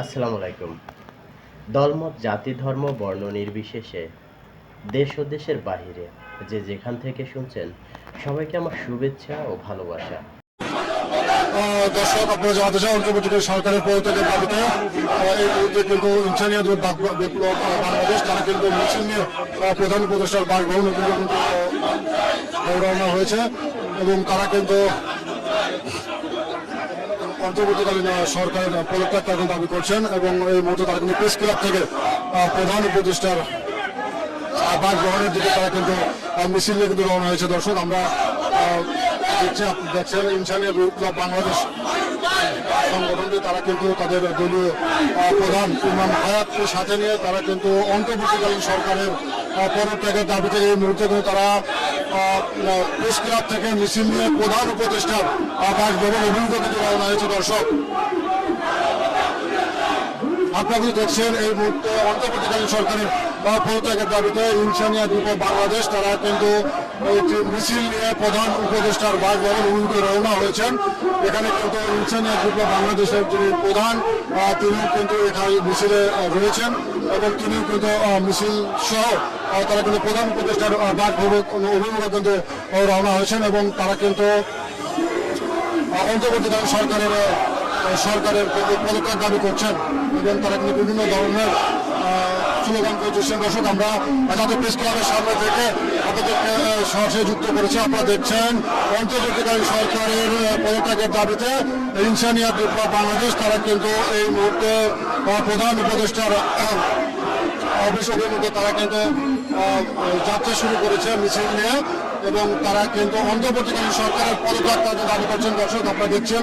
আসসালামু আলাইকুম। দলমত জাতি ধর্ম বর্ণ নির্বিশেষে দেশ ও দেশের বাহিরে যে যেখান থেকে শুনছেন সবাইকে আমার শুভেচ্ছা ও ভালোবাসা। দর্শক আপনারা জানাতে চান অন্তর্বর্তীকালীন সরকারের পদত্যাগের দাবিতে এই মুহূর্তে কিন্তু আহ, বাংলাদেশ তারা কিন্তু মিছিল প্রধান উপদেষ্টার বাসভবনে কিন্তু রওনা হয়েছে এবং তারা কিন্তু অন্তর্বর্তীকালীন সরকারের পদত্যাগ তারা দাবি করছেন এবং এই মুহূর্তে তারা কিন্তু প্রেস ক্লাব থেকে প্রধান উপদেষ্টার গ্রহণের দিকে তারা কিন্তু মিছিল নিয়ে কিন্তু রওনা হয়েছে। দর্শক, আমরা দেখছেন ইনসানিয়া বিপ্লব বাংলাদেশ সংগঠনটি, তারা কিন্তু তাদের দলীয় প্রধান ইমাম হায়াতকে সাথে নিয়ে তারা কিন্তু অন্তর্বর্তীকালীন সরকারের পদত্যাগের দাবিতে এই মুহূর্তে কিন্তু তারা প্রেস ক্লাব থেকে মিছিল নিয়ে প্রধান উপদেষ্টার আকাশ অভিমুখে কিন্তু রওনা হয়েছে, দর্শক। আপনারা দেখছেন এই মুহূর্তে অন্তর্বর্তীকালীন সরকারের পদত্যাগের দাবিতে ইনসানিয়া দ্বীপ বাংলাদেশ, তারা কিন্তু মিছিল নিয়ে প্রধান উপদেষ্টার বাসভবন অভিমুখে রওনা হয়েছেন। এখানে কিন্তু ইনসানিয়া দ্বীপ বাংলাদেশের যিনি প্রধান তিনিও কিন্তু এখানে মিছিলে রয়েছেন এবং তিনিও কিন্তু মিছিল সহ তারা কিন্তু প্রধান উপদেষ্টার বাসভবন অভিমুখে কিন্তু রওনা হয়েছেন এবং তারা কিন্তু অন্তর্বর্তীকালীন সরকারের সরকারের পদত্যাগ দাবি করছেন এবং তারা কিন্তু বিভিন্ন ধরনের স্লোগান করছেন। দর্শক আমরা যাদের প্রেস ক্লাবের সামনে থেকে আপনাদেরকে সরাসরি যুক্ত করেছি। আপনারা দেখছেন অন্তর্বর্তীকালীন সরকারের পদত্যাগের দাবিতে ইনসানিয়া বাংলাদেশ। তারা কিন্তু এই মুহূর্তে প্রধান উপদেষ্টার আহ, অফিসের মধ্যে তারা কিন্তু যাত্রা শুরু করেছে মিছিল নিয়ে। এবং তারা কিন্তু অন্তর্বর্তীকালীন সরকারের পদত্যাগ তাদের দাবি করছেন দর্শক আপনারা দেখছেন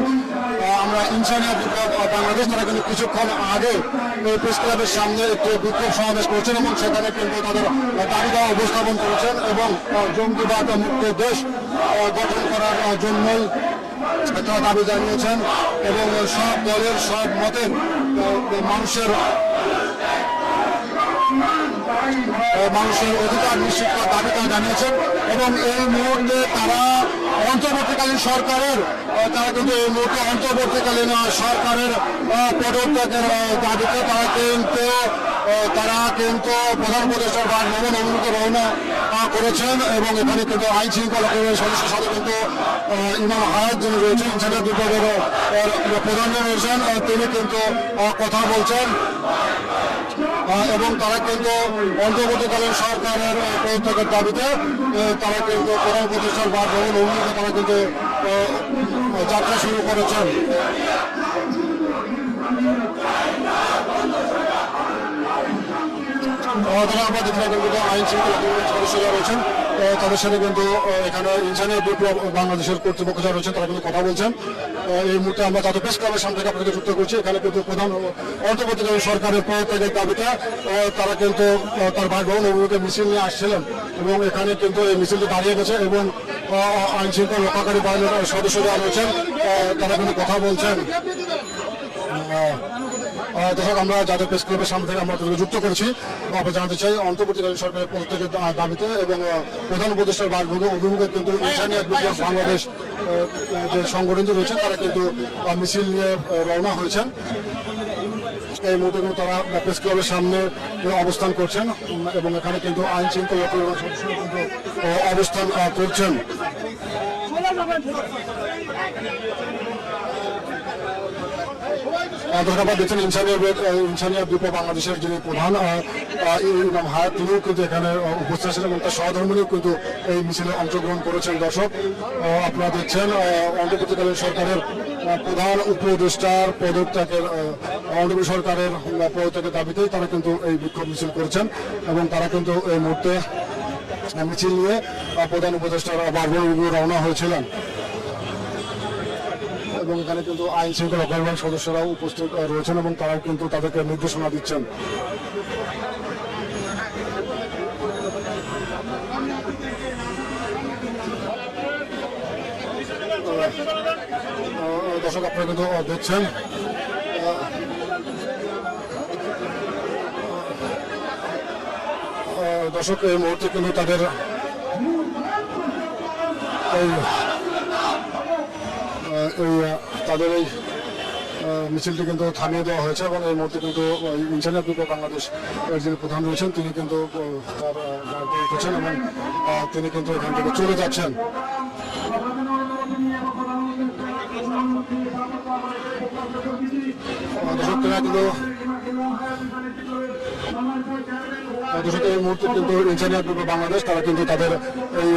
আমরা ইনসানিয়া আহ, বাংলাদেশ তারা কিন্তু কিছুক্ষণ আগে এই প্রেস ক্লাবের সামনে একটি বিক্ষোভ সমাবেশ করছেন এবং সেখানে কিন্তু তাদের দাবি দেওয়া উপস্থাপন করেছেন এবং জঙ্গিবাদ মুক্ত দেশ গঠন করার আহ, জন্যই তারা দাবি জানিয়েছেন এবং সব দলের সব মতের মানুষের মানুষের অধিকার নিশ্চিত করার দাবি তারা জানিয়েছেন এবং এই মুহূর্তে তারা অন্তর্বর্তীকালীন সরকারের তারা কিন্তু এই মুহূর্তে অন্তর্বর্তীকালীন সরকারের পদত্যাগের দাবিতে তারা কিন্তু তারা কিন্তু প্রধান উপদেষ্টার বাসভবন অভিমুখে রওনা করেছেন এবং এখানে কিন্তু আইন শৃঙ্খলা সদস্যের সাথে কিন্তু ইমাম হায়াত যিনি রয়েছেন, সেটা বিভাগের প্রধান রয়েছেন তিনি কিন্তু কথা বলছেন। এবং তারা কিন্তু অন্তর্বর্তীকালীন সরকারের পদত্যাগের দাবিতে তারা কিন্তু প্রধান প্রতিষ্ঠান বাসভবন অভিমুখে তারা কিন্তু যাত্রা শুরু করেছেন। তারা আমরা দেখলাম কিন্তু আইন সদস্যরা রয়েছেন। তাদের সাথে কিন্তু এখানে ইনসানিয়া বিপ্লব বাংলাদেশের কর্তৃপক্ষ যারা রয়েছেন, তারা কিন্তু কথা বলছেন। এই মুহূর্তে আমরা তাদের প্রেস ক্লাবের সামনে আপনাদের যুক্ত করছি। এখানে কিন্তু প্রধান অন্তর্বর্তীকালীন সরকারের প্রত্যেকের দাবিতে তারা কিন্তু তার ভাই বোন অভিমুখে মিছিল নিয়ে আসছিলেন এবং এখানে কিন্তু এই মিছিলটি দাঁড়িয়ে গেছে এবং আইন শৃঙ্খলা রক্ষাকারী বাহিনীর সদস্য রয়েছেন তারা কিন্তু কথা বলছেন। দর্শক আমরা যাদের প্রেস ক্লাবের সামনে থেকে আমরা যুক্ত করেছি। আমরা জানতে চাই, অন্তর্বর্তীকালীন সরকারের প্রত্যেকের দাবিতে এবং প্রধান উপদেষ্টার বাসভবন অভিমুখে কিন্তু বাংলাদেশ যে সংগঠনটি রয়েছে, তারা কিন্তু মিছিল নিয়ে রওনা হয়েছেন। এই মুহূর্তে কিন্তু তারা প্রেস ক্লাবের সামনে অবস্থান করছেন এবং এখানে কিন্তু আইন শৃঙ্খলা অবস্থান করছেন। দর্শকরা দেখছেন ইনসানিয়া ইনসানিয়া দ্বীপ বাংলাদেশের যিনি প্রধান ইমাম হায়াত তিনিও কিন্তু এখানে উপস্থিত ছিলেন এবং তার সহধর্মিনীও কিন্তু এই মিছিলে অংশগ্রহণ করেছেন। দর্শক আপনারা দেখছেন অন্তর্বর্তীকালীন সরকারের প্রধান উপদেষ্টার পদত্যাগের আহ, সরকারের পদত্যাগের দাবিতেই তারা কিন্তু এই বিক্ষোভ মিছিল করেছেন এবং তারা কিন্তু এই মুহূর্তে মিছিল নিয়ে প্রধান উপদেষ্টার বাসভবন রওনা হয়েছিলেন। এবং এখানে কিন্তু আইন শৃঙ্খলা পরিবার সদস্যরাও উপস্থিত রয়েছেন এবং তারাও কিন্তু তাদেরকে নির্দেশনা দিচ্ছেন। দর্শক, আপনারা কিন্তু দেখছেন। দর্শক, এই মুহূর্তে কিন্তু তাদের আহ, তাদের এই মিছিলটি কিন্তু থামিয়ে দেওয়া হয়েছে এবং এই মুহূর্তে কিন্তু ইন্টারনেট গ্রুপ বাংলাদেশ এর যিনি প্রধান রয়েছেন তিনি কিন্তু তার উঠেছেন এবং তিনি কিন্তু এখান থেকে চলে যাচ্ছেন। দর্শক কিন্তু দর্শক এই মুহূর্তে কিন্তু ইঞ্জিনিয়ার গ্রুপ বাংলাদেশ, তারা কিন্তু তাদের এই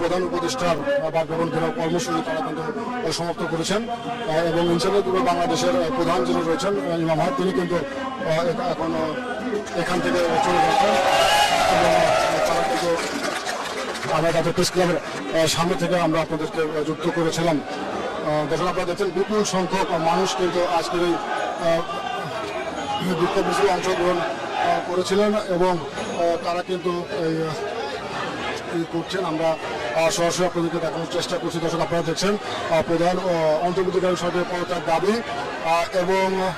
প্রধান উপদেষ্টার বাসভবন ঘেরাও কর্মসূচি তারা কিন্তু সমাপ্ত করেছেন। এবং ইঞ্জিনিয়ার গ্রুপ বাংলাদেশের প্রধান যিনি রয়েছেন ইমাম হাত তিনি কিন্তু এখন এখান থেকে চলে যাচ্ছেন। তারা কিন্তু আমরা তাদের প্রেস ক্লাবের সামনে থেকে আমরা আপনাদেরকে যুক্ত করেছিলাম। দেখুন আপনারা দেখছেন, বিপুল সংখ্যক মানুষ কিন্তু আজকের এই বিক্ষোভ অংশগ্রহণ করেছিলেন এবং তারা কিন্তু করছেন। আমরা সরাসরি আপনাদেরকে দেখানোর চেষ্টা করছি। দর্শক, আপনারা দেখছেন প্রধান অন্তর্বর্তীকালীন সরকারের পদত্যাগ দাবি এবং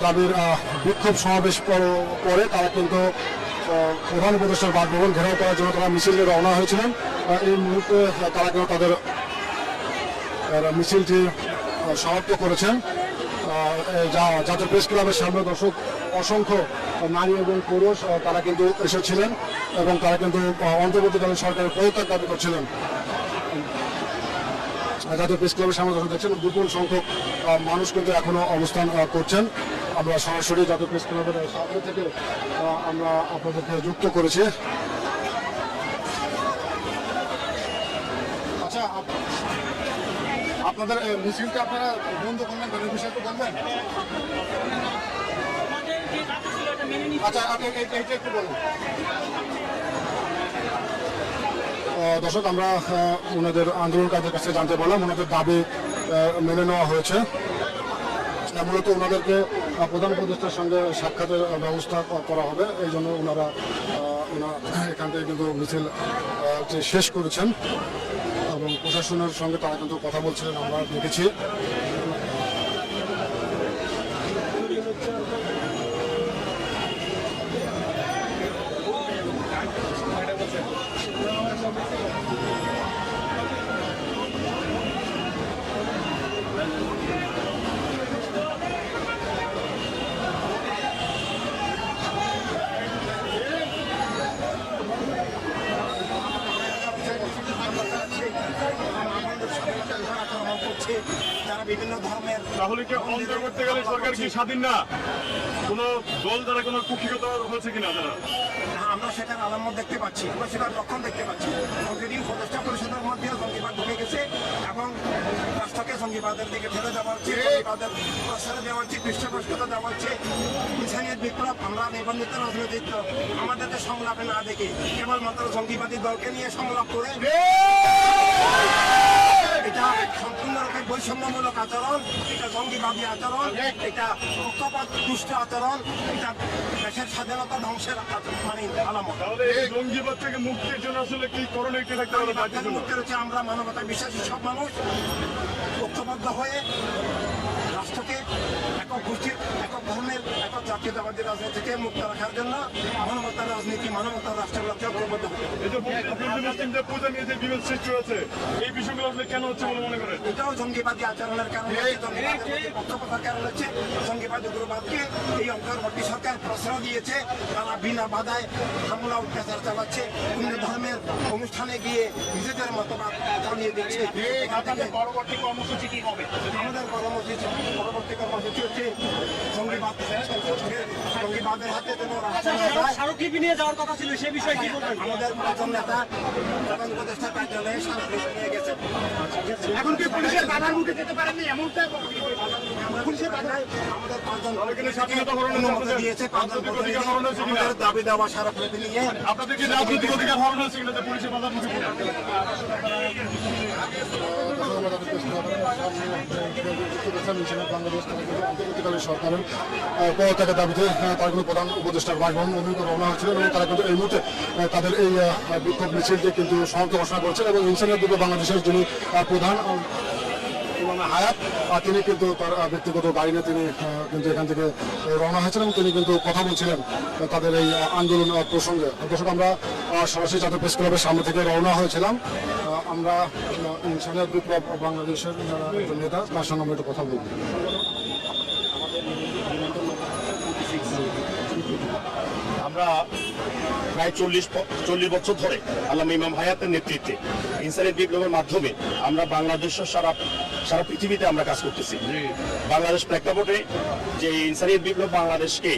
তাদের বিক্ষোভ সমাবেশ পর- তারা কিন্তু প্রধান উপদেষ্টার বাসভবন ঘেরাও করার জন্য তারা মিছিলে রওনা হয়েছিলেন। এই মুহূর্তে তারা কিন্তু তাদের মিছিলটি সমাপ্ত করেছেন। যা- জাতীয় প্রেস ক্লাবের সামনে দর্শক অসংখ্য নারী এবং পুরুষ তারা কিন্তু এসেছিলেন এবং তারা কিন্তু অন্তর্বর্তীকালীন সরকারের পদত্যাগ দাবি করছিলেন। জাতীয় প্রেস ক্লাবের সামনে দর্শক দেখছেন, বিপুল সংখ্যক মানুষ কিন্তু এখনও অবস্থান করছেন। আমরা সরাসরি জাতীয় প্রেস ক্লাবের সামনে থেকে আমরা আপনাদেরকে যুক্ত করেছি। আচ্ছা আপ- আপনাদের মিছিলটা আপনারা বন্ধ করলেন, তাদের বিষয়ে একটু বলবেন? আচ্ছা একটু বলুন। দর্শক, আমরা ওনাদের আন্দোলনকারীদের কাছে জানতে পারলাম, ওনাদের দাবি মেনে নেওয়া হয়েছে। মূলত ওনাদেরকে প্রধান উপদেষ্টার সঙ্গে সাক্ষাতের ব্যবস্থা করা হবে। এই জন্য ওনারা এখান থেকে কিন্তু মিছিল শেষ করেছেন এবং প্রশাসনের সঙ্গে তারা কিন্তু কথা বলছিলেন, আমরা দেখেছি। যারা বিভিন্ন ধর্মের তাহলে কি অন্তর্বর্তীকালীন সরকার কি স্বাধীন না? কোন দল দ্বারা কোনো কুক্ষিগত হয়েছে কিনা তারা? আমরা সেটার আলামত দেখতে পাচ্ছি আমরা সেটার লক্ষণ দেখতে পাচ্ছি। প্রতিদিন প্রতিষ্ঠা পরিষদের মধ্যে জঙ্গিবাদ ঢুকে গেছে এবং রাষ্ট্রকে জঙ্গিবাদের দিকে ঠেলে দেওয়া হচ্ছে জঙ্গিবাদের প্রশ্রয় দেওয়া হচ্ছে পৃষ্ঠপোষকতা দেওয়া হচ্ছে। ইনসানিয়ত বিপ্লব আমরা নিবন্ধিত রাজনৈতিক আমাদেরকে সংলাপে না দেখে কেবলমাত্র জঙ্গিবাদী দলকে নিয়ে সংলাপ করে এটা সম্পূর্ণরূপে বৈষম্যমূলক আচরণ এটা জঙ্গিবাদী আচরণ এটা পক্ষপাত দুষ্ট আচরণ এটা দেশের স্বাধীনতা ধ্বংসের মানে আলামত। জঙ্গিবাদ থেকে মুক্তির জন্য আসলে কি করণীয় কি থাকতে মুক্তি রয়েছে আমরা মানবতা বিশ্বাসী সব মানুষ ঐক্যবদ্ধ হয়ে রাষ্ট্রকে একক গোষ্ঠীর একক ধর্মের একক জাতীয়তাবাদী রাজনীতিকে মুক্ত রাখার জন্য মানবতার রাজনীতি মানবতার রাষ্ট্রগুলোকে ঐক্যবদ্ধ হতে হবে। এই যে আপনাদের মুসলিমদের পূজা নিয়ে যে বিভেদ সৃষ্টি হয়েছে এই বিষয়গুলো আসলে কেন হচ্ছে বলে মনে করেন? এটাও জঙ্গিবাদী আচরণের কারণে জঙ্গিবাদের পক্ষপাতের কারণ হচ্ছে জঙ্গিবাদী উগ্রবাদকে এই অন্তর্বর্তী সরকার প্রশ্রয় দিয়েছে। তারা বিনা বাধায় হামলা অত্যাচার চালাচ্ছে অন্য ধর্মের অনুষ্ঠানে গিয়ে নিজেদের মতবাদ চালিয়ে দিচ্ছে। পরবর্তী কর্মসূচি কি হবে? আমাদের কর্মসূচি পরবর্তী কর্মসূচি হচ্ছে জঙ্গিবাদ জঙ্গিবাদের হাতে যেন রাষ্ট্র না যায়। স্মারকলিপি নিয়ে যাওয়ার কথা ছিল সে বিষয়ে কি বলবেন আমাদের পাঁচজন নেতা প্রধান উপদেষ্টা কার্যালয়ে শান্তি নিয়ে গেছে এখন কি পুলিশের বাধার মুখে যেতে পারেননি এমনটা পুলিশের বাধায় আমাদের পাঁচজন তাহলে কিন্তু স্বাধীনতা হরণ অনুমতি আপনাদের দিয়েছে পাঁচজন রাজনৈতিক প্রতিনিধি অধিকার হরণ হয়েছে কিনা? আমাদের দাবি দেওয়া স্মারকলিপি নিয়ে আপনাদের কি রাজনৈতিক অধিকার হরণ হয়েছে পুলিশের বাজার মুখে তারা সরকারের পদত্যাগের দাবিতে কিন্তু প্রধান উপদেষ্টা বাসভবন অভিমুখে রওনা হয়েছিলেন এবং তারা কিন্তু এই মুহূর্তে তাদের এই বিক্ষোভ মিছিলটি কিন্তু সমাপ্ত ঘোষণা করেছেন এবং ইনসানিয়ত দিবস বাংলাদেশের যিনি প্রধান হায়াত তিনি কিন্তু তার ব্যক্তিগত গাড়ি নিয়ে তিনি কিন্তু এখান থেকে রওনা হয়েছেন এবং তিনি কিন্তু কথা বলছিলেন তাদের এই আন্দোলন প্রসঙ্গে। দর্শক, আমরা সরাসরি জাতীয় প্রেস ক্লাবের সামনে থেকে রওনা হয়েছিলাম। আমরা ইনসানিয়াত বিপ্লব বাংলাদেশের নেতা, তার সঙ্গে আমরা একটু কথা বলব। আমরা প্রায় চল্লিশ চল্লিশ বছর ধরে আল্লাহ ইমাম হায়াতের নেতৃত্বে ইনসানের বিপ্লবের মাধ্যমে আমরা বাংলাদেশ সারা সারা পৃথিবীতে আমরা কাজ করতেছি। বাংলাদেশ প্রেক্ষাপটে যে ইনসানিয়ত বিপ্লব বাংলাদেশকে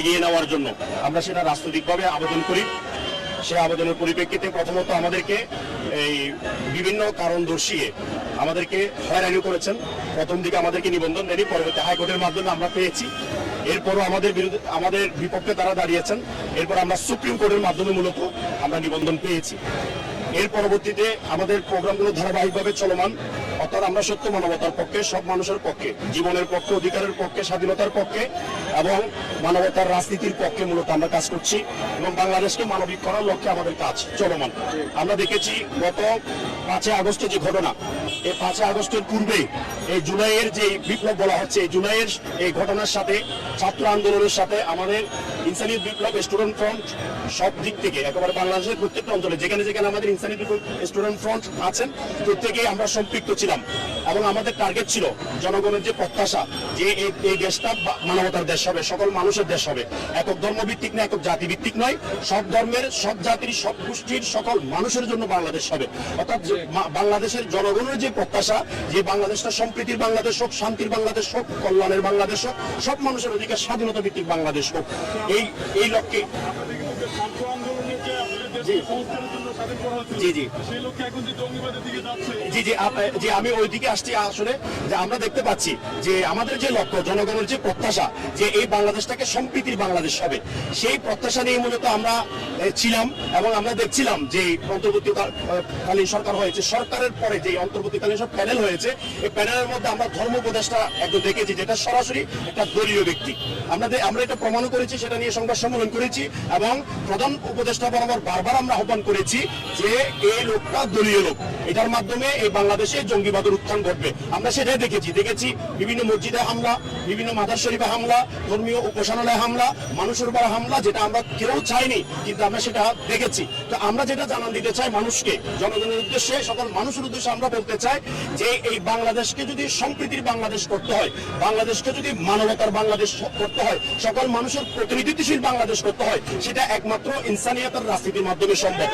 এগিয়ে নেওয়ার জন্য আমরা সেটা রাজনৈতিকভাবে আবেদন করি। সেই আবেদনের পরিপ্রেক্ষিতে প্রথমত আমাদেরকে এই বিভিন্ন কারণ দর্শিয়ে আমাদেরকে হয়রানি করেছেন। প্রথম দিকে আমাদেরকে নিবন্ধন দেয়নি পরবর্তী হাইকোর্টের মাধ্যমে আমরা পেয়েছি। এরপরও আমাদের বিরুদ্ধে, আমাদের বিপক্ষে তারা দাঁড়িয়েছেন। এরপর আমরা সুপ্রিম কোর্টের মাধ্যমে মূলত আমরা নিবন্ধন পেয়েছি। এর পরবর্তীতে আমাদের প্রোগ্রামগুলো ধারাবাহিকভাবে চলমান। অর্থাৎ আমরা সত্য মানবতার পক্ষে, সব মানুষের পক্ষে, জীবনের পক্ষে, অধিকারের পক্ষে, স্বাধীনতার পক্ষে এবং মানবতার রাজনীতির পক্ষে মূলত আমরা কাজ করছি এবং বাংলাদেশকে মানবিক করার লক্ষ্যে আমাদের কাজ চলমান। আমরা দেখেছি গত পাঁচই আগস্টের যে ঘটনা, এই পাঁচই আগস্টের পূর্বে এই জুলাইয়ের যে বিপ্লব বলা হচ্ছে, এই জুলাইয়ের এই ঘটনার সাথে ছাত্র আন্দোলনের সাথে আমাদের ইনসানিয়ত বিপ্লব স্টুডেন্ট ফ্রন্ট সব দিক থেকে, একেবারে বাংলাদেশের প্রত্যেকটা অঞ্চলে, যেখানে যেখানে আমাদের ইনসানিয়ত বিপ্লব স্টুডেন্ট ফ্রন্ট আছেন, প্রত্যেকেই আমরা সম্পৃক্ত ছিলাম এবং আমাদের টার্গেট ছিল জনগণের যে প্রত্যাশা যে এই দেশটা মানবতার দেশ হবে, সকল মানুষের দেশ হবে। একক ধর্ম ভিত্তিক না, একক জাতি ভিত্তিক নয়, সব ধর্মের, সব জাতির, সব গোষ্ঠীর, সকল মানুষের জন্য বাংলাদেশ হবে। অর্থাৎ বাংলাদেশের জনগণের যে প্রত্যাশা, যে বাংলাদেশটা সম্প্রীতির বাংলাদেশ হোক, শান্তির বাংলাদেশ হোক, কল্যাণের বাংলাদেশ হোক, সব মানুষের অধিকার, স্বাধীনতা ভিত্তিক বাংলাদেশ হোক, এই এই লক্ষ্যে। ছাত্র আন্দোলন জি। জি, জি। আমি আসছি আসলে যে আমরা দেখতে পাচ্ছি যে আমাদের যে লক্ষ্য জনগণের যে প্রত্যাশা যে এই বাংলাদেশটাকে সম্প্রীতির বাংলাদেশ হবে সেই প্রত্যাশা নিয়ে মূলত আমরা ছিলাম এবং আমরা দেখছিলাম যে অন্তর্বর্তীকালীন সরকার হয়েছে সরকারের পরে যে অন্তর্বর্তীকালীন সব প্যানেল হয়েছে এই প্যানেলের মধ্যে আমরা ধর্ম উপদেষ্টা একজন দেখেছি যেটা সরাসরি একটা দলীয় ব্যক্তি আমরা আমরা এটা প্রমাণ করেছি সেটা নিয়ে সংবাদ সম্মেলন করেছি এবং প্রধান উপদেষ্টা বরাবর বারবার আমরা আহ্বান করেছি যে এই লোকটা দলীয় লোক। এটার মাধ্যমে এই বাংলাদেশে জঙ্গিবাদের উত্থান ঘটবে। আমরা সেটাই দেখেছি। দেখেছি বিভিন্ন মসজিদে হামলা, বিভিন্ন মাদার শরীফে হামলা, ধর্মীয় উপাসনালয়ে হামলা, মানুষের উপর হামলা, যেটা আমরা কেউ চাইনি, কিন্তু আমরা সেটা দেখেছি। তো আমরা যেটা জানান দিতে চাই মানুষকে, জনগণের উদ্দেশ্যে, সকল মানুষের উদ্দেশ্যে আমরা বলতে চাই যে এই বাংলাদেশকে যদি সম্প্রীতির বাংলাদেশ করতে হয়, বাংলাদেশকে যদি মানবতার বাংলাদেশ করতে হয়, সকল মানুষের প্রতিনিধিত্বশীল বাংলাদেশ করতে হয়, সেটা একমাত্র ইনসানিয়াতের রাজনীতির মাধ্যমে সম্ভব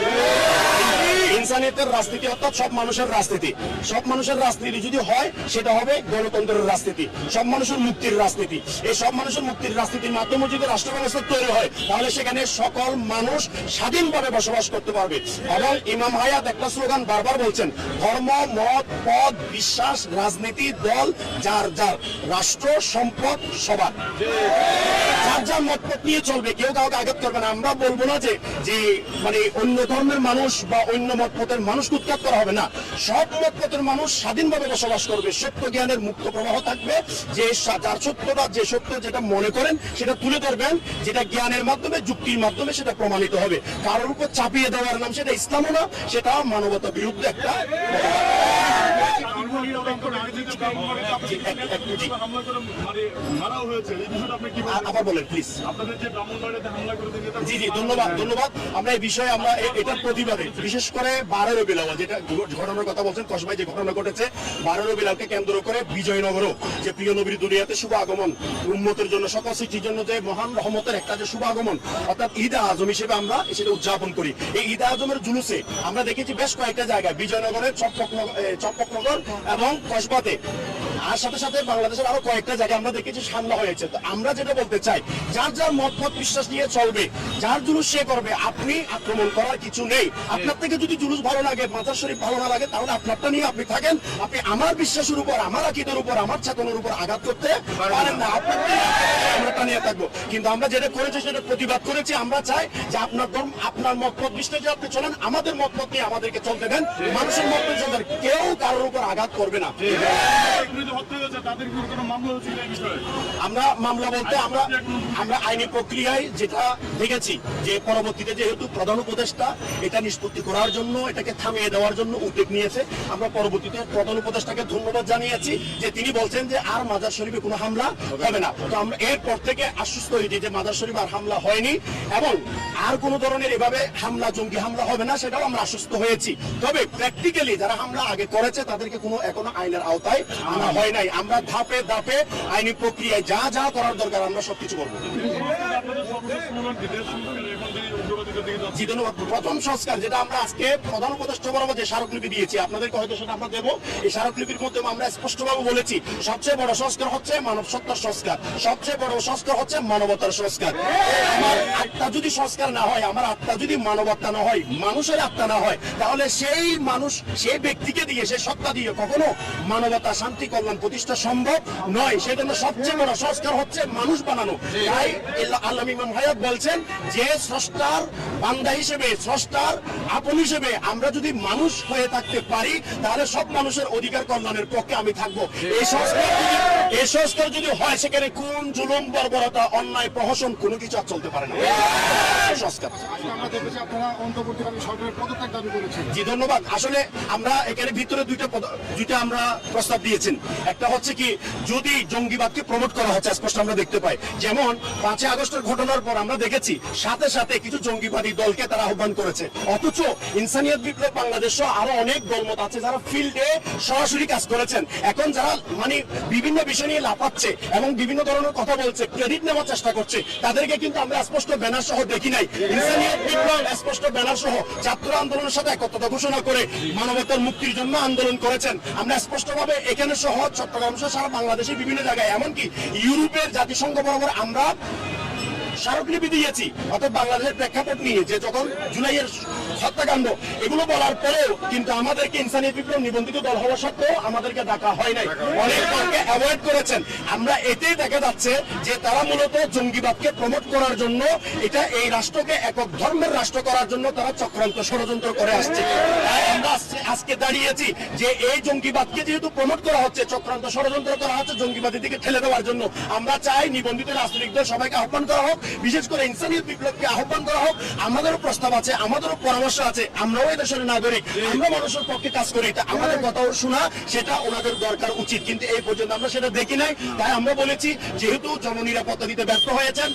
ইনসানিয়তের রাজনীতি অর্থাৎ সব মানুষের রাজনীতি। সব মানুষের রাজনীতি যদি হয়, সেটা হবে গণতন্ত্রের রাজনীতি। সব মানুষের মুক্তির রাজনীতি। এই সব মানুষের মুক্তির রাজনীতির মাধ্যমে যদি রাষ্ট্র ব্যবস্থা তৈরি হয়, তাহলে সেখানে সকল মানুষ স্বাধীনভাবে বসবাস করতে পারবে। এবং ইমাম হায়াত একটা স্লোগান বারবার বলছেন, ধর্ম, মত, পদ, বিশ্বাস, রাজনীতি, দল, যার যার। রাষ্ট্র, সম্পদ, সবার। যার যার মতপথ নিয়ে চলবে, কেউ কাউকে আঘাত করবে না। আমরা বলব না যে যে মানে অন্য ধর্মের মানুষ বা অন্য মতপথের মানুষ উৎখাত করা হবে না। সব মতপথের মানুষ স্বাধীনভাবে বসবাস করবে। সত্য জ্ঞানের মুক্ত প্রবাহ থাকবে। যে যার সত্যটা যে সত্য যেটা মনে করেন সেটা তুলে ধরবেন। যেটা জ্ঞানের মাধ্যমে যুক্তির মাধ্যমে সেটা প্রমাণিত হবে। কারোর উপর চাপিয়ে দেওয়ার নাম সেটা ইসলামও না সেটা মানবতা বিরুদ্ধে একটা এই? আবার বলেন প্লিজ জি জি ধন্যবাদ ধন্যবাদ। আমরা এই বিষয়ে আমরা এটার প্রতিবাদে বিশেষ করে বারো রবিলাল যেটা ঘটনার কথা বলছেন কসবাই যে ঘটনা ঘটেছে বারো রবিলালকে কেন্দ্র করে বিজয়নগরও যে প্রিয় নবীর দুনিয়াতে শুভ আগমন উন্মতের জন্য সকল সৃষ্টির জন্য যে মহান রহমতের একটা যে শুভ আগমন অর্থাৎ ঈদ আজম হিসেবে আমরা সেটা উদযাপন করি। এই ঈদ আজমের জুলুসে আমরা দেখেছি বেশ কয়েকটা জায়গায় বিজয়নগরের চম্পকনগর এ, চম্পকনগর এবং কসবাতে। আর সাথে সাথে বাংলাদেশের আরও কয়েকটা জায়গায় আমরা দেখেছি সামলা হয়েছে। আমরা যেটা বলতে চাই, যার যার মত মত বিশ্বাস নিয়ে চলবে, যার জুলুস সে করবে, আপনি আক্রমণ করার কিছু নেই। আপনার থেকে যদি জুলুস ভালো লাগে মাথার শরীফ ভালো না লাগে, তাহলে আপনারটা নিয়ে আপনি থাকেন। আপনি আমার বিশ্বাসের উপর, আমার আকিদের উপর, আমার চেতনের উপর আঘাত করতে পারেন না। আপনার আমরাটা নিয়ে থাকব। কিন্তু আমরা যেটা করেছি, সেটা প্রতিবাদ করেছি। আমরা চাই যে আপনার ধর্ম, আপনার মত মত বিশ্বাসে আপনি চলেন, আমাদের মত মত নিয়ে আমাদেরকে চলতে দেন। মানুষের মত কেউ কারোর উপর আঘাত করবে না। আমরা মামলা বলতে আমরা আমরা আইনি প্রক্রিয়ায় যেটা দেখেছি, যে পরবর্তীতে যেহেতু প্রধান উপদেষ্টা এটা নিষ্পত্তি করার জন্য, এটাকে থামিয়ে দেওয়ার জন্য উদ্যোগ নিয়েছে, আমরা পরবর্তীতে প্রধান উপদেষ্টাকে ধন্যবাদ জানিয়েছি যে তিনি বলছেন যে আর মাজার শরীফে কোনো হামলা হবে না। তো আমরা এরপর থেকে আশ্বস্ত হয়েছি যে মাজার শরীফ আর হামলা হয়নি এবং আর কোনো ধরনের এভাবে হামলা, জঙ্গি হামলা হবে না, সেটাও আমরা আশ্বস্ত হয়েছি। তবে প্র্যাকটিক্যালি যারা হামলা আগে করেছে, তাদেরকে কোনো এখনও আইনের আওতায় আনা হয় নাই। আমরা ধাপে ধাপে আইনি প্রক্রিয়ায় যা যা করার দরকার আমরা সবকিছু করব। প্রথম সংস্কার যেটা আমরা আজকে প্রধান বরাবর যে স্মারকলিপি দিয়েছি, আপনাদেরকে হয়তো সেটা আমরা দেবো। এই স্মারকলিপির আমরা স্পষ্টভাবে বলেছি, সবচেয়ে বড় সংস্কার হচ্ছে মানব সত্তার সংস্কার। সবচেয়ে বড় সংস্কার হচ্ছে মানবতার সংস্কার। আত্মা যদি সংস্কার না হয়, আমার আত্মা যদি মানবতা না হয়, মানুষের আত্মা না হয়, তাহলে সেই মানুষ, সেই ব্যক্তিকে দিয়ে সত্তা দিয়ে কখনো মানবতা, শান্তি, কল্যাণ প্রতিষ্ঠা সম্ভব নয়। সেই জন্য সবচেয়ে বড় সংস্কার হচ্ছে মানুষ বানানো। তাই আল্লাহ ইমাম হায়াত বলছেন যে স্রষ্টার বান্দা হিসেবে, স্রষ্টার, আপন হিসেবে আমরা যদি মানুষ হয়ে থাকতে পারি, তাহলে সব মানুষের অধিকার কল্যাণের পক্ষে আমি থাকব। এই সংস্কার এই সংস্কার যদি হয় সেখানে কোন জুলুম বর্বরতা অন্যায় প্রহসন কোনো কিছু আর চলতে পারে না। সংস্কার। জি ধন্যবাদ। আসলে আমরা এখানে ভিতরে দুইটা দুইটা আমরা প্রস্তাব দিয়েছেন। একটা হচ্ছে কি যদি জঙ্গিবাদকে প্রমোট করা হচ্ছে স্পষ্ট আমরা দেখতে পাই। যেমন পাঁচই আগস্টের ঘটনার পর আমরা দেখেছি সাথে সাথে কিছু জঙ্গিবাদী দলকে তারা আহ্বান করেছে। অথচ ইনসানিয়ত বিপ্লব বাংলাদেশ আরও অনেক দলমত আছে যারা ফিল্ডে সরাসরি কাজ করেছেন। এখন যারা মানে বিভিন্ন বিষয় নিয়ে লাফাচ্ছে এবং বিভিন্ন ধরনের কথা বলছে ক্রেডিট নেওয়ার চেষ্টা করছে। তাদেরকে কিন্তু আমরা স্পষ্ট ব্যানার সহ দেখি নাই। স্পষ্ট ব্যানার সহ ছাত্র আন্দোলনের সাথে একত্রতা ঘোষণা করে মানবতার মুক্তির জন্য আন্দোলন করেছেন। আমরা স্পষ্টভাবে এখানে সহ চট্টগ্রাম সহ সারা বাংলাদেশের বিভিন্ন জায়গায়, এমনকি ইউরোপের জাতিসংঘ বরাবর আমরা স্মারকলিপি দিয়েছি। অর্থাৎ বাংলাদেশের প্রেক্ষাপট নিয়ে যে যখন জুলাইয়ের হত্যাকাণ্ড, এগুলো বলার পরেও কিন্তু আমাদেরকে ইনসানি বিপ্লব নিবন্ধিত দল হওয়া সত্ত্বেও আমাদেরকে ডাকা হয় নাই। অনেক অ্যাভয়েড করেছেন। আমরা এতেই দেখা যাচ্ছে যে তারা মূলত জঙ্গিবাদকে প্রমোট করার জন্য এটা এই রাষ্ট্রকে একক ধর্মের রাষ্ট্র করার জন্য তারা চক্রান্ত ষড়যন্ত্র করে আসছে। তাই আমরা আজকে- আজকে দাঁড়িয়েছি যে এই জঙ্গিবাদকে যেহেতু প্রমোট করা হচ্ছে, চক্রান্ত ষড়যন্ত্র করা হচ্ছে জঙ্গিবাদের দিকে ঠেলে দেওয়ার জন্য, আমরা চাই নিবন্ধিত রাজনৈতিক দল সবাইকে আহ্বান করা হোক। বিশেষ করে ইনসানিয়ত বিপ্লবকে আহ্বান করা হোক আমাদেরও প্রস্তাব আছে আমাদেরও পরামর্শ আছে আমরাও এই দেশের নাগরিক আমরা মানুষের পক্ষে কাজ করি। তা আমাদের কথাও শোনা সেটা ওনাদের দরকার উচিত কিন্তু এই পর্যন্ত আমরা সেটা দেখি নাই। তাই আমরা বলেছি যেহেতু জননিরাপত্তা দিতে ব্যর্থ হয়েছেন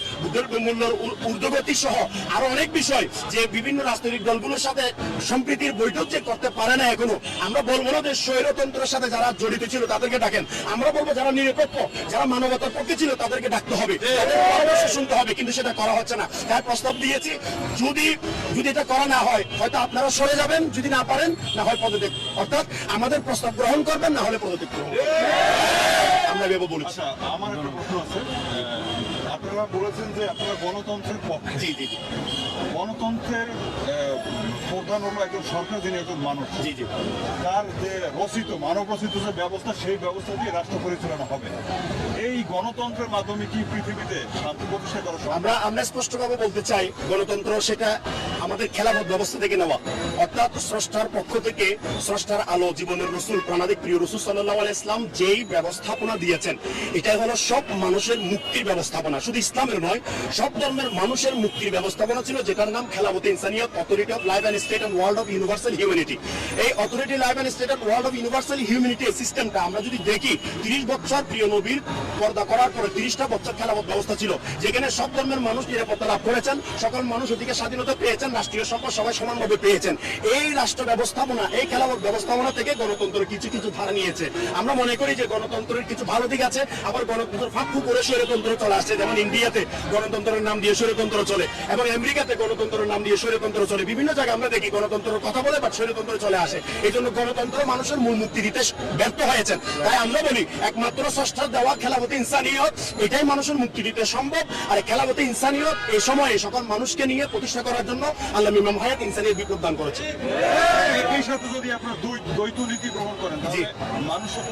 মূল্যের ঊর্ধ্বগতি সহ আরও অনেক বিষয় যে বিভিন্ন রাজনৈতিক দলগুলোর সাথে সম্প্রীতির বৈঠক যে করতে পারে না এখনও আমরা বলব না যে স্বৈরতন্ত্রের সাথে যারা জড়িত ছিল তাদেরকে ডাকেন। আমরা বলব যারা নিরপেক্ষ যারা মানবতার পক্ষে ছিল তাদেরকে ডাকতে হবে। তাদের পরামর্শ শুনতে হবে কিন্তু সেটা করা হচ্ছে না। হ্যাঁ প্রস্তাব দিয়েছি যদি যদি এটা করা না হয় হয়তো আপনারা সরে যাবেন যদি না পারেন না হয় পদত্যাগ। অর্থাৎ আমাদের প্রস্তাব গ্রহণ করবেন না হলে পদত্যাগ করবেন। আমরা ভেবে বলেছি। আচ্ছা আমার একটা প্রশ্ন আছে। আপনারা বলেছেন যে আপনারা গণতন্ত্রের পক্ষে। জি জি জি। গণতন্ত্রের প্রধান হলো একজন সরকার যিনি একজন মানুষ। জি জি। তার যে রচিত মানব রচিত যে ব্যবস্থা সেই ব্যবস্থা দিয়ে রাষ্ট্র পরিচালনা হবে। এই গণতন্ত্রের মাধ্যমে কি পৃথিবীতে শান্তি প্রতিষ্ঠা করা সম্ভব? আমরা আমরা স্পষ্টভাবে বলতে চাই গণতন্ত্র সেটা আমাদের খেলাফত ব্যবস্থা থেকে নেওয়া। অর্থাৎ স্রষ্টার পক্ষ থেকে স্রষ্টার আলো জীবনের রসুল প্রাণাদিক প্রিয় রসুল সাল্লাহ ইসলাম যেই ব্যবস্থাপনা দিয়েছেন এটাই হলো সব মানুষের মুক্তির ব্যবস্থাপনা। শুধু ইসলামের নয়, সব ধর্মের মানুষের মুক্তির ব্যবস্থাপনা ছিল, যেটার নাম খেলাবতী ইনসানিয়ত authority of life and state and world of universal humanity এই authority life and state and world of universal humanity সিস্টেমটা আমরা যদি দেখি, তিরিশ বছর প্রিয় নবীর পর্দা করার পরে তিরিশটা বছর খেলাবত ব্যবস্থা ছিল, যেখানে সব ধর্মের মানুষ নিরাপত্তা লাভ করেছেন, সকল মানুষ ওদিকে স্বাধীনতা পেয়েছেন, রাষ্ট্রীয় সম্পদ সবাই সমানভাবে পেয়েছেন। এই রাষ্ট্র ব্যবস্থাপনা, এই খেলাবত ব্যবস্থাপনা থেকে গণতন্ত্র কিছু কিছু ধারা নিয়েছে। আমরা মনে করি যে গণতন্ত্রের কিছু ভালো দিক আছে, আবার গণতন্ত্র ফাঁকু করে স্বৈরতন্ত্র চলে আসছে, যেমন ইন্ডিয়াতে গণতন্ত্রের নাম দিয়ে স্বৈরতন্ত্র চলে এবং আমেরিকাতে গণতন্ত্রের নাম দিয়ে স্বৈরতন্ত্র চলে। বিভিন্ন জায়গায় আমরা দেখি গণতন্ত্রের কথা বলে বা স্বৈরতন্ত্র চলে আসে। এই জন্য গণতন্ত্র মানুষের মূল মুক্তি দিতে ব্যর্থ হয়েছেন। তাই আমরা বলি একমাত্র ষষ্ঠার দেওয়া খেলাপতি ইনসানিয়ত এটাই মানুষের মুক্তি দিতে সম্ভব। আর খেলাপতি ইনসানিয়ত এই সময়ে সকল মানুষকে নিয়ে প্রতিষ্ঠা করার জন্য আল্লাহ ইমাম হায়াত ইনসানিয়ত বিপ্লব দান করেছে এই সাথে যদি আপনার দুই দ্বৈত নীতি গ্রহণ করেন তাহলে মানুষের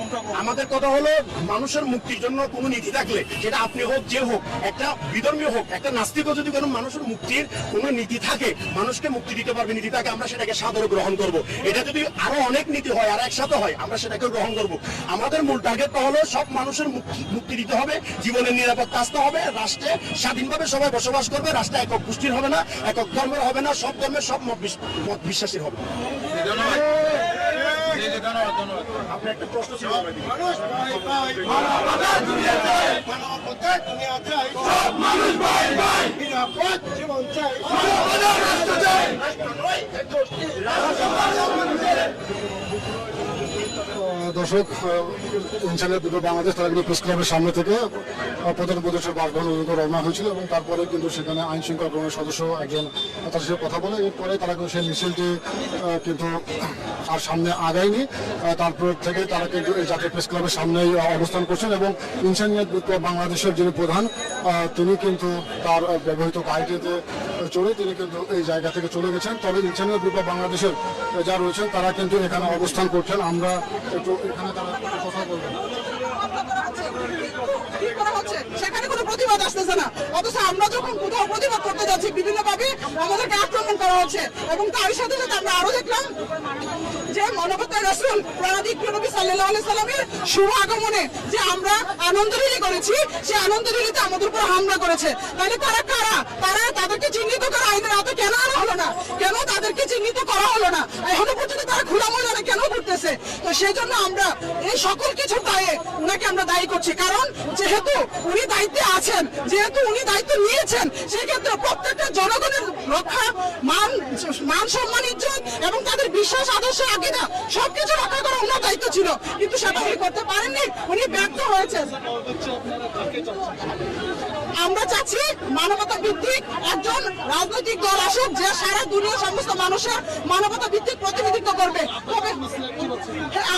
আমাদের কথা হলো মানুষের মুক্তির জন্য কোনো নীতি থাকলে সেটা আপনি হোক যে হোক একটা বিধর্মী হোক, একটা নাস্তিকও যদি কোনো মানুষের মুক্তির কোনো নীতি থাকে, মানুষকে মুক্তি দিতে পারবে নীতি থাকে আমরা সেটাকে সাদরে গ্রহণ করব। এটা যদি আরও অনেক নীতি হয়, আর একসাথে হয়, আমরা সেটাকে গ্রহণ করব। আমাদের মূল টার্গেটটা হলো সব মানুষের মুক্তি দিতে হবে, জীবনের নিরাপত্তা আসতে হবে, রাষ্ট্রে স্বাধীনভাবে সবাই বসবাস করবে, রাষ্ট্রে একক গোষ্ঠীর হবে না, একক ধর্মের হবে না, সব ধর্মের সব মত বিশ- মত বিশ্বাসীর হবে আপনি একটা প্রশ্ন ছিল আহ, দর্শক ইনসানিয়ত দুটো বাংলাদেশ তারা কিন্তু প্রেস ক্লাবের সামনে থেকে প্রধান উপদেশের বাসভবন পর্যন্ত রওনা হয়েছিল এবং তারপরে কিন্তু সেখানে আইন শৃঙ্খলা কর্মের সদস্য একজন তার সাথে কথা বলে, এরপরে তারা কিন্তু সেই মিছিলটি কিন্তু আর সামনে আগায়নি। তারপর থেকে তারা কিন্তু এই জাতীয় প্রেস ক্লাবের সামনেই অবস্থান করছেন এবং ইনসানিয়ত বাংলাদেশের যিনি প্রধান তিনি কিন্তু তার ব্যবহৃত গাড়িটিতে চড়ে তিনি কিন্তু এই জায়গা থেকে চলে গেছেন। তবে ইন্টারনেট গ্রুপ অফ বাংলাদেশের যা রয়েছেন, তারা কিন্তু এখানে অবস্থান করছেন। আমরা একটু এখানে তারা কথা বলবেন প্রতিবাদ আসতেছে না। অথচ আমরা যখন কোথাও প্রতিবাদ করতে যাচ্ছি বিভিন্ন ভাবে আমাদেরকে আক্রমণ করা হচ্ছে এবং তার সাথে সাথে আমরা আরও দেখলাম যে মানবতার রসুল প্রাণাদিক নবী আলাইহি সাল্লামের শুভ আগমনে যে আমরা আনন্দ রিলি করেছি আনন্দ রিলিতে আমাদের উপর হামলা করেছে। তাহলে তারা কারা? তারা তাদেরকে চিহ্নিত করা আইনের কেন আনা হলো না? কেন তাদেরকে চিহ্নিত করা হলো না? এখনও পর্যন্ত তারা খোলা ময়দানে কেন ঘুরতেছে? তো সেই জন্য আমরা এই সকল কিছুর দায়ে উনাকে আমরা দায়ী করছি। কারণ যেহেতু উনি দায়িত্বে আছেন যেহেতু উনি দায়িত্ব নিয়েছেন, সেক্ষেত্রে প্রত্যেকটা জনগণের রক্ষা, মান মান সম্মান, ইজ্জত এবং তাদের বিশ্বাস, আদর্শ আগে না সবকিছু রক্ষা করা ওনার দায়িত্ব ছিল। কিন্তু সেটা উনি করতে পারেননি, উনি ব্যর্থ হয়েছেন। আমরা চাচ্ছি মানবতা ভিত্তিক একজন রাজনৈতিক দল আসুক যে সারা দুনিয়ার সমস্ত মানুষের মানবতা ভিত্তিক প্রতিনিধিত্ব করবে।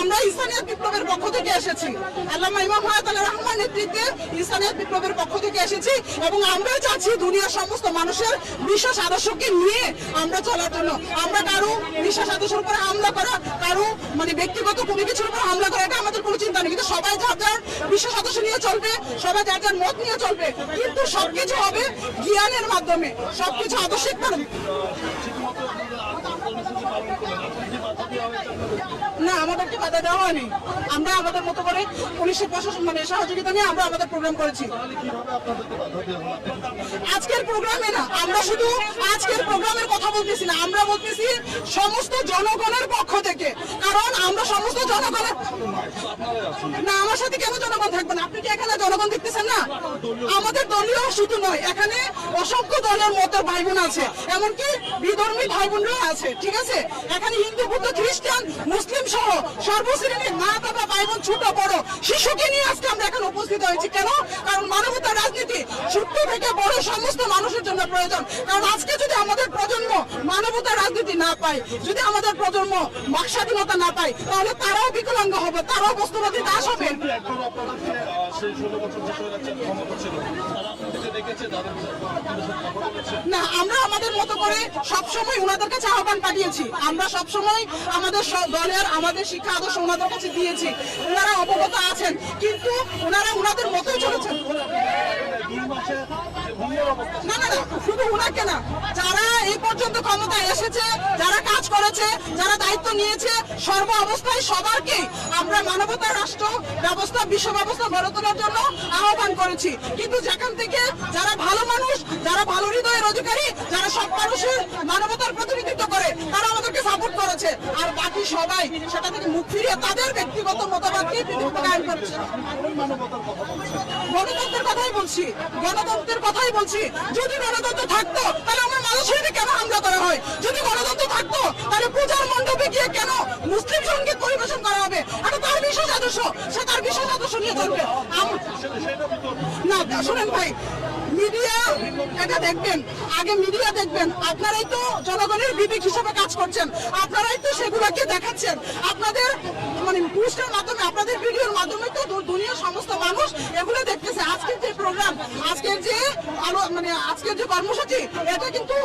আমরা ইসলামিয়া বিপ্লবের পক্ষ থেকে এসেছি। আল্লামা ইমাম হায়াতুল্লাহ রহমান নেতৃত্বে ইসলামিয়া বিপ্লবের পক্ষ থেকে এসেছি এবং আমরা চাচ্ছি দুনিয়ার সমস্ত মানুষের বিশ্বাস আদর্শকে নিয়ে আমরা চলার জন্য। আমরা কারও বিশ্বাস আদর্শের উপরে হামলা করা, কারও মানে ব্যক্তিগত কোনো কিছুর উপর হামলা করা, এটা আমাদের কোনো চিন্তা নেই। কিন্তু সবাই যার যার বিশ্বাস আদর্শ নিয়ে চলবে, সবাই যার যার মত নিয়ে চলবে। কিন্তু সবকিছু হবে জ্ঞানের মাধ্যমে সবকিছু আদর্শিক মাধ্যমে না, আমাদেরকে বাধা দেওয়া হয়নি। আমরা আমাদের মতো করে পুলিশের প্রশাসন মানে সহযোগিতা নিয়ে আমরা আমাদের প্রোগ্রাম করেছি। আজকের প্রোগ্রামে না, আমরা শুধু আজকের প্রোগ্রামের কথা বলতেছি না, আমরা বলতেছি সমস্ত জনগণের পক্ষ থেকে। কারণ আমরা সমস্ত জনগণের না, আমার সাথে কেন জনগণ থাকবে না? আপনি কি এখানে জনগণ দেখতেছেন না? আমাদের দলীয় শুধু নয়, এখানে অসংখ্য দলের মতো ভাই বোন আছে। এমনকি বিধর্মী ভাই বোনরা আছে, ঠিক আছে? এখানে হিন্দু, বুদ্ধ খ্রিস্টান, মুসলিম সহ সর্বশ্রেণীর মা, বাবা, ভাই বোন, ছোট, বড় শিশুকে নিয়ে আজকে আমরা এখানে উপস্থিত হয়েছি। কেন? কারণ মানবতার রাজনীতি ছোট্ট থেকে বড় সমস্ত মানুষের জন্য প্রয়োজন। কারণ আজকে যদি আমাদের প্রজন্ম মানবতার রাজনীতি না পায়, যদি আমাদের প্রজন্ম বাক স্বাধীনতা না পায়, তাহলে তারাও বিকলাঙ্গ হবে, তারাও বস্তুবাদী দাস হবে। না আমরা আমাদের মতো করে সবসময় ওনাদের কাছে আহ্বান পাঠিয়েছি। আমরা সবসময় আমাদের দলের আমাদের শিক্ষা আদর্শ ওনাদের কাছে দিয়েছি। ওনারা অবগত আছেন কিন্তু ওনারা ওনাদের মতোই চলেছেন। শুধু ওনাকে না। যারা এই পর্যন্ত ক্ষমতায় এসেছে, যারা কাজ করেছে, যারা দায়িত্ব নিয়েছে, সর্ব অবস্থায় সবারকে আমরা মানবতার রাষ্ট্র ব্যবস্থা, বিশ্ব ব্যবস্থা গড়ে তোলার জন্য আহ্বান করেছি। কিন্তু যেখান থেকে যারা ভালো মানুষ, যারা ভালো হৃদয়ের অধিকারী, যারা সব মানুষের মানবতার প্রতিনিধিত্ব করে, তারা আমাদেরকে সাপোর্ট করেছে। আর বাকি সবাই সেটা থেকে মুখ ফিরিয়ে তাদের ব্যক্তিগত মতামতকে পৃথিবীতে কায়েম করেছে। গণতন্ত্রের কথাই বলছি, গণতন্ত্রের কথাই বলছি। যদি গণতন্ত্র থাকতো, তাহলে আমার মানুষের কেন হামলা করা হয়? যদি গণতন্ত্র থাকতো, তাহলে পূজার মণ্ডপে গিয়ে কেন মুসলিম সংগীত পরিবেশন করা হবে? এটা তার বিশেষ আদর্শ, সে তার বিশেষ আদর্শ নিয়ে চলবে। না, শুনেন ভাই মিডিয়া, এটা দেখবেন, আগে মিডিয়া দেখবেন, আপনারাই তো জনগণের বিবেক হিসেবে কাজ করছেন, আপনারাই তো সেগুলোকে দেখাচ্ছেন। আপনাদের মানে পুরস্কার মাধ্যমে, আপনাদের ভিডিওর মাধ্যমে তো দুনিয়ার সমস্ত মানুষ এগুলো দেখতেছে। আজকের যে প্রোগ্রাম আজকের যে আলো মানে আজকের যে কর্মসূচি, এটা কিন্তু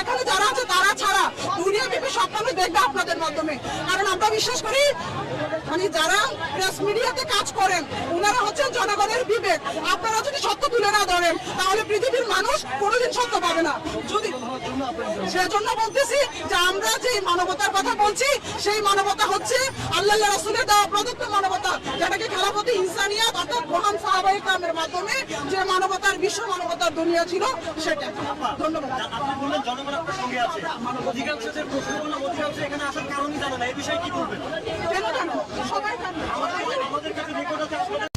এখানে যারা আছে তারা ছাড়া দুনিয়া ব্যাপী সব মানুষ দেখবে আপনাদের মাধ্যমে। কারণ আমরা বিশ্বাস করি মানে যারা প্রেস মিডিয়াতে কাজ করেন ওনারা হচ্ছেন জনগণের বিবেক। আপনারা যদি সত্য তুলে না ধরেন, তাহলে পৃথিবীর মানুষ কোনোদিন সত্য পাবে না। যদি সেজন্য বলতেছি যে আমরা যে মানবতার কথা বলছি, সেই মানবতা হচ্ছে আল্লাহ রাসুলের দেওয়া প্রদত্ত মানবতা, যেটাকে খেলাপতি ইনসানিয়াত অর্থাৎ মহান সাহাবাই কামের মাধ্যমে যে মানবতার, বিশ্ব মানবতার দুনিয়া ছিল সেটা। ধন্যবাদ। এখানে আসার কারণই জানে না এই বিষয়ে কি বলবেন কেন জানো সবাই জানে। আমাদের কাছে রেকর্ড আছে